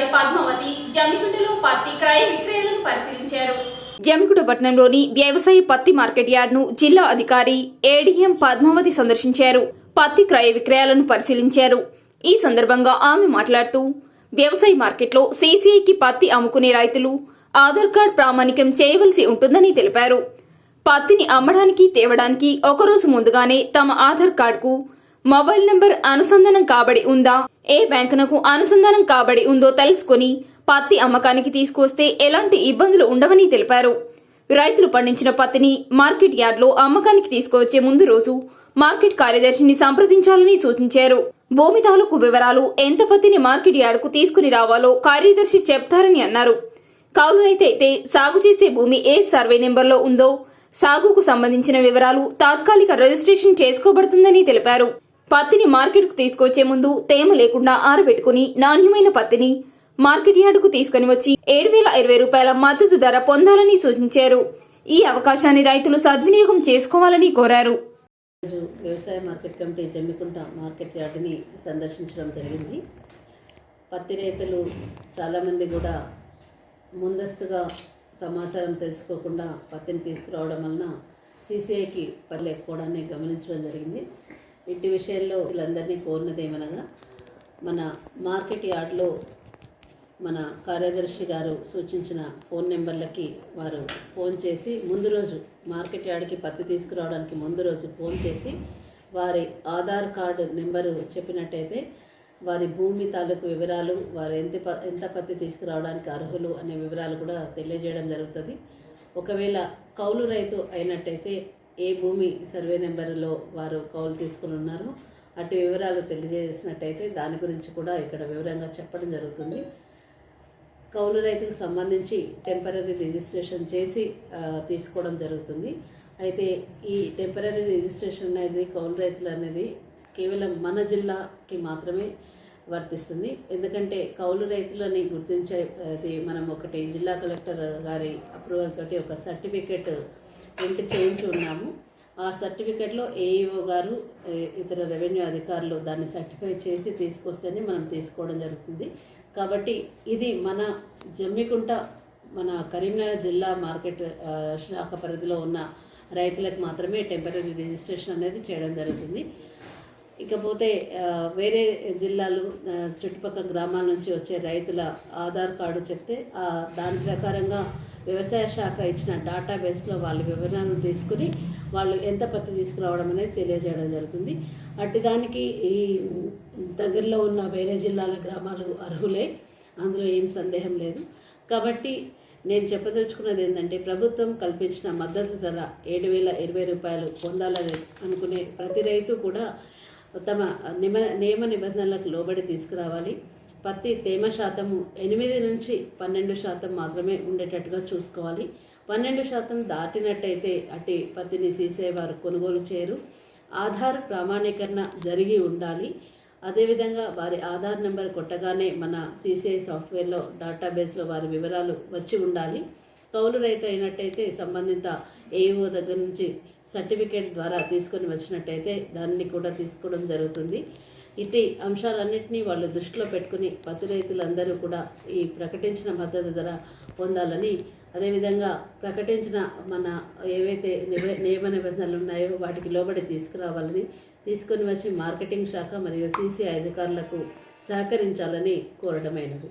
అధికారి పద్మావతి జమ్మిగుంటలో పత్తి క్రయ విక్రయాలను పరిశీలించారు. జమ్మిగుంట పట్టణంలోని వ్యవసాయ పత్తి మార్కెట్ యార్డ్ను జిల్లా అధికారి ఏడీఎం పద్మావతి సందర్శించారు. పత్తి క్రయ విక్రయాలను పరిశీలించారు. ఈ సందర్భంగా ఆమె మాట్లాడుతూ వ్యవసాయ మార్కెట్లో సీసీఐకి పత్తి అమ్ముకునే రైతులు ఆధార్ కార్డ్ ప్రామాణికం చేయవలసి ఉంటుందని తెలిపారు. పత్తిని అమ్మడానికి తేవడానికి ఒకరోజు ముందుగానే తమ ఆధార్ కార్డుకు మొబైల్ నంబర్ అనుసంధానం కాబడి ఉందా? ఏ బ్యాంకునకు అనుసంధానం కాబడి ఉందో తెలుసుకుని పత్తి అమ్మకానికి తీసుకొస్తే ఎలాంటి ఇబ్బందులు ఉండవని తెలిపారు. రైతులు పండించిన పత్తిని మార్కెట్ యార్డ్లో అమ్మకానికి తీసుకువచ్చే ముందు రోజు మార్కెట్ కార్యదర్శిని సంప్రదించాలని సూచించారు. భూమి తాలూకు వివరాలు ఎంత పత్తిని మార్కెట్ యార్డ్కు తీసుకుని రావాలో కార్యదర్శి చెప్తారని అన్నారు. కౌలు రైతైతే సాగు చేసే భూమి ఏ సర్వే నెంబర్లో ఉందో సాగుకు సంబంధించిన వివరాలు తాత్కాలిక రిజిస్ట్రేషన్ చేసుకోబడుతుందని తెలిపారు. పత్తిని మార్కెట్కు తీసుకొచ్చే ముందు తేమ లేకుండా ఆరబెట్టుకుని నాణ్యమైన పత్తిని మార్కెట్ యార్డుకు తీసుకుని వచ్చి ఏడు వేల ఇరవై రూపాయల మద్దతు ధర పొందాలని సూచించారు. ఈ అవకాశాన్ని రైతులు సద్వినియోగం చేసుకోవాలని కోరారు. వ్యవసాయ మార్కెట్ కమిటీ జమ్మికుంట మార్కెట్ యార్డుని సందర్శించడం జరిగింది. పత్తి రైతులు చాలామంది కూడా ముందస్తుగా సమాచారం తెలుసుకోకుండా పత్తిని తీసుకురావడం వలన సీసీఐకి పని లేకపోవడాన్ని గమనించడం జరిగింది. ఇంటి విషయంలో వీళ్ళందరినీ కోరినదేమనగా మన మార్కెట్ యార్డ్లో మన కార్యదర్శి గారు సూచించిన ఫోన్ నెంబర్లకి వారు ఫోన్ చేసి ముందు రోజు మార్కెట్ యార్డ్కి పత్తి తీసుకురావడానికి ముందు రోజు ఫోన్ చేసి వారి ఆధార్ కార్డు నెంబరు చెప్పినట్టయితే వారి భూమి తాలూకు వివరాలు వారు ఎంత ప ఎంత పత్తి తీసుకురావడానికి అర్హులు అనే వివరాలు కూడా తెలియజేయడం జరుగుతుంది. ఒకవేళ కౌలు రైతు అయినట్టయితే ఏ భూమి సర్వే నెంబరులో వారు కౌలు తీసుకుని ఉన్నారో అటు వివరాలు తెలియజేసినట్టయితే దాని గురించి కూడా ఇక్కడ వివరంగా చెప్పడం జరుగుతుంది. కౌలు రైతుకు సంబంధించి టెంపరీ రిజిస్ట్రేషన్ చేసి తీసుకోవడం జరుగుతుంది. అయితే ఈ టెంపరీ రిజిస్ట్రేషన్ అనేది కౌలు రైతులు అనేది కేవలం మన జిల్లాకి మాత్రమే వర్తిస్తుంది. ఎందుకంటే కౌలు రైతులని గుర్తించే అది మనం ఒకటి జిల్లా కలెక్టర్ గారి అప్రూవల్ తోటి ఒక సర్టిఫికెట్ ఎంట్రీ చేయించి ఉన్నాము. ఆ సర్టిఫికెట్లో ఏఈఓ గారు ఇతర రెవెన్యూ అధికారులు దాన్ని సర్టిఫై చేసి తీసుకొస్తేనే మనం తీసుకోవడం జరుగుతుంది. కాబట్టి ఇది మన జమ్మికుంట మన కరీంనగర్ జిల్లా మార్కెట్ శాఖ పరిధిలో ఉన్న రైతులకు మాత్రమే టెంపరీ రిజిస్ట్రేషన్ అనేది చేయడం జరుగుతుంది. ఇకపోతే వేరే జిల్లాలు చుట్టుపక్కల గ్రామాల నుంచి వచ్చే రైతుల ఆధార్ కార్డు చెప్తే దాని ప్రకారంగా వ్యవసాయ శాఖ ఇచ్చిన డేటాబేస్లో వాళ్ళ వివరాలను తీసుకుని వాళ్ళు ఎంత పత్తి తీసుకురావడం అనేది తెలియజేయడం జరుగుతుంది. అట్టి దానికి ఈ దగ్గరలో ఉన్న వేరే జిల్లాల గ్రామాలు అర్హులే అందులో ఏం సందేహం లేదు. కాబట్టి నేను చెప్పదలుచుకున్నది ఏంటంటే ప్రభుత్వం కల్పించిన మద్దతు ధర ఏడు వేల ఇరవై రూపాయలు పొందాలని అనుకునే ప్రతి రైతు కూడా తమ నిమ నియమ నిబంధనలకు లోబడి తీసుకురావాలి. పత్తి తేమ శాతము ఎనిమిది నుంచి పన్నెండు శాతం మాత్రమే ఉండేటట్టుగా చూసుకోవాలి. పన్నెండు శాతం దాటినట్టయితే అటు పత్తిని తీసేవారు కొనుగోలు చేయరు. ఆధార్ ప్రామాణీకరణ జరిగి ఉండాలి. అదేవిధంగా వారి ఆధార్ నెంబర్ కొట్టగానే మన సీసీఐ సాఫ్ట్వేర్లో డేటాబేస్లో వారి వివరాలు వచ్చి ఉండాలి. కౌలు రైతు అయినట్టయితే సంబంధిత ఏఓ దగ్గర నుంచి సర్టిఫికేట్ ద్వారా తీసుకొని వచ్చినట్టయితే దాన్ని కూడా తీసుకోవడం జరుగుతుంది. ఇటు అంశాలన్నింటినీ వాళ్ళు దృష్టిలో పెట్టుకుని పత్తి రైతులందరూ కూడా ఈ ప్రకటించిన మద్దతు ధర పొందాలని అదేవిధంగా ప్రకటించిన మన ఏవైతే నియమ నిబంధనలు ఉన్నాయో వాటికి లోబడి తీసుకురావాలని తీసుకొని వచ్చి మార్కెటింగ్ శాఖ మరియు సీసీ అధికారులకు సహకరించాలని కోరడమైనది.